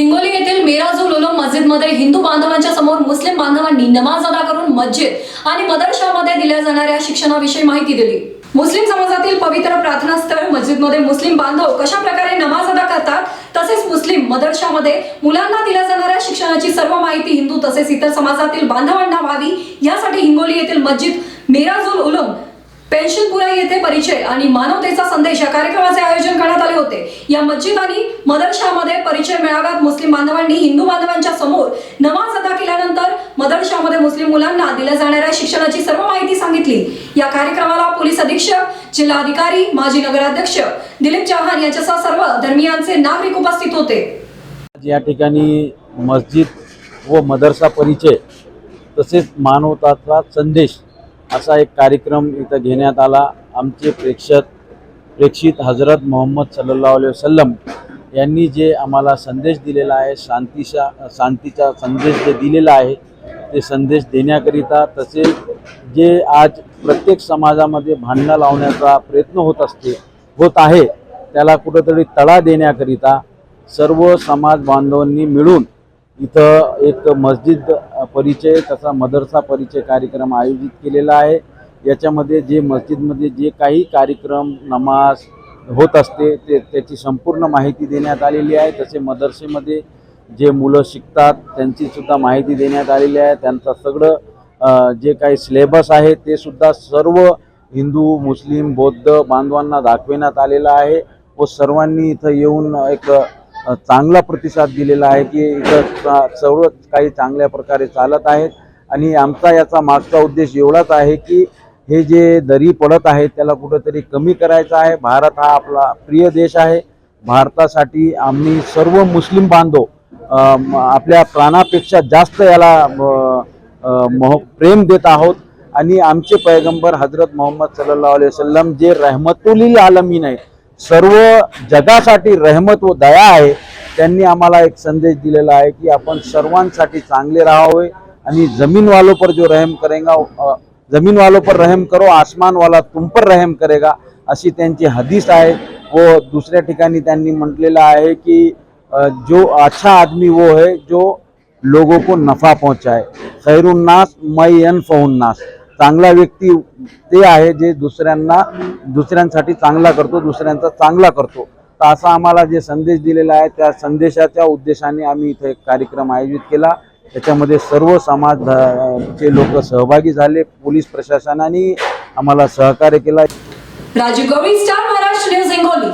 हिंगोली येथील मेराजुल उलम मस्जिदमध्ये हिंदू बांधवांच्या समोर मुस्लिम बांधवांनी नमाज अदा करून मस्जिद आणि मदरशामध्ये दिल्या जाणाऱ्या शिक्षणाविषयी माहिती दिली. मुस्लिम समाजातील पवित्र प्रार्थना स्थळ मस्जिदमध्ये मुस्लिम बांधव कशा प्रकारे नमाज अदा करतात तसेच मुस्लिम मदरशामध्ये मुलांना दिल्या जाणाऱ्या शिक्षणाची सर्व माहिती हिंदू तसेच इतर समाजातील बांधवांना व्हावी यासाठी हिंगोली येथील मस्जिद मेराजुल उलम पेन्शनपुरा येथे परिचय आणि मानवतेचा संदेश या कार्यक्रमाचे आयोजन करण्यात आले होते. या मस्जिद आणि मदरशामध्ये परिचय मेळाव्यात मुस्लिम बांधवांनी हिंदू बांधवांच्या समोर नमाज अदा केल्यानंतर मदरशामध्ये मुस्लिम मुलांना दिल्या जाणाऱ्या शिक्षणाची सर्व माहिती सांगितली. या कार्यक्रमाला पोलीस अधीक्षक जिल्हाधिकारी माजी नगराध्यक्ष दिलीप चव्हाण यांच्यासह सर्व धर्मियांचे नागरिक उपस्थित होते. या ठिकाणी मस्जिद व मदरसा परिचय तसेच मानवताचा संदेश असा एक कार्यक्रम इथं घेण्यात आला. आमचे प्रेक्षक प्रेक्षित हजरत मोहम्मद सल्ला अलैहि वसल्लम यांनी जे आम्हाला संदेश दिलेला आहे शांतीचा शांतीचा संदेश जे दिलेला आहे ते संदेश देण्याकरिता तसेच जे आज प्रत्येक समाजामध्ये भांडणं लावण्याचा प्रयत्न होत असते होत आहे त्याला कुठंतरी तडा देण्याकरिता सर्व समाज बांधवांनी मिळून इथं एक मस्जिद परिचय तसा मदरसा परिचय कार्यक्रम आयोजित केलेला आहे. याच्यामध्ये जे मस्जिदमध्ये जे काही कार्यक्रम नमाज होत असते ते त्याची संपूर्ण माहिती देण्यात आलेली आहे. तसे मदरसेमध्ये जे मुलं शिकतात त्यांचीसुद्धा माहिती देण्यात आलेली आहे. त्यांचं सगळं जे काही सिलेबस आहे ते सुद्धा सर्व हिंदू मुस्लिम बौद्ध बांधवांना दाखविण्यात आलेलं आहे. व सर्वांनी इथं येऊन एक चांगला प्रतिसाद दिलेला आहे की इथं सर्व काही चांगल्या प्रकारे चालत आहेत. आणि आमचा याचा मागचा उद्देश एवढाच आहे की हे जे दरी पडत आहे त्याला कुठंतरी कमी करायचं आहे. भारत हा आपला प्रिय देश आहे. भारतासाठी आम्ही सर्व मुस्लिम बांधव आपल्या प्राणापेक्षा जास्त याला मह प्रेम देत आहोत. आणि आमचे पैगंबर हजरत मोहम्मद सल्लाह वसलम जे रहमतुलील आलमीन आहेत सर्व जगासाठी रहमत व दया आहे. त्यांनी आम्हाला एक संदेश दिलेला आहे की आपण सर्वांसाठी चांगले राहावे आणि जमीन वालों पर जो रहम करेगा जमीनवालो जमीन वालों पर रहम करो आसमान वाला तुम पर रहम करेगा अशी त्यांची हदीस आहे. व दुसऱ्या ठिकाणी त्यांनी म्हटलेलं आहे की जो अच्छा आदमी वो है जो लोगों को नफा पहुंचाए. खैरुन्नास अन फहुन्नास चांगला व्यक्ती ते आहे जे दुसऱ्यांना दुसऱ्यांसाठी चांगला करतो दुसऱ्यांचा चांगला करतो. तर असा आम्हाला जे संदेश दिलेला आहे त्या संदेशाच्या उद्देशाने आम्ही इथे एक कार्यक्रम आयोजित केला. त्याच्यामध्ये सर्व समाज चे लोक सहभागी झाले पोलीस प्रशासनाने आम्हाला सहकार्य केला. Raju Star Maharashtra News Hingoli.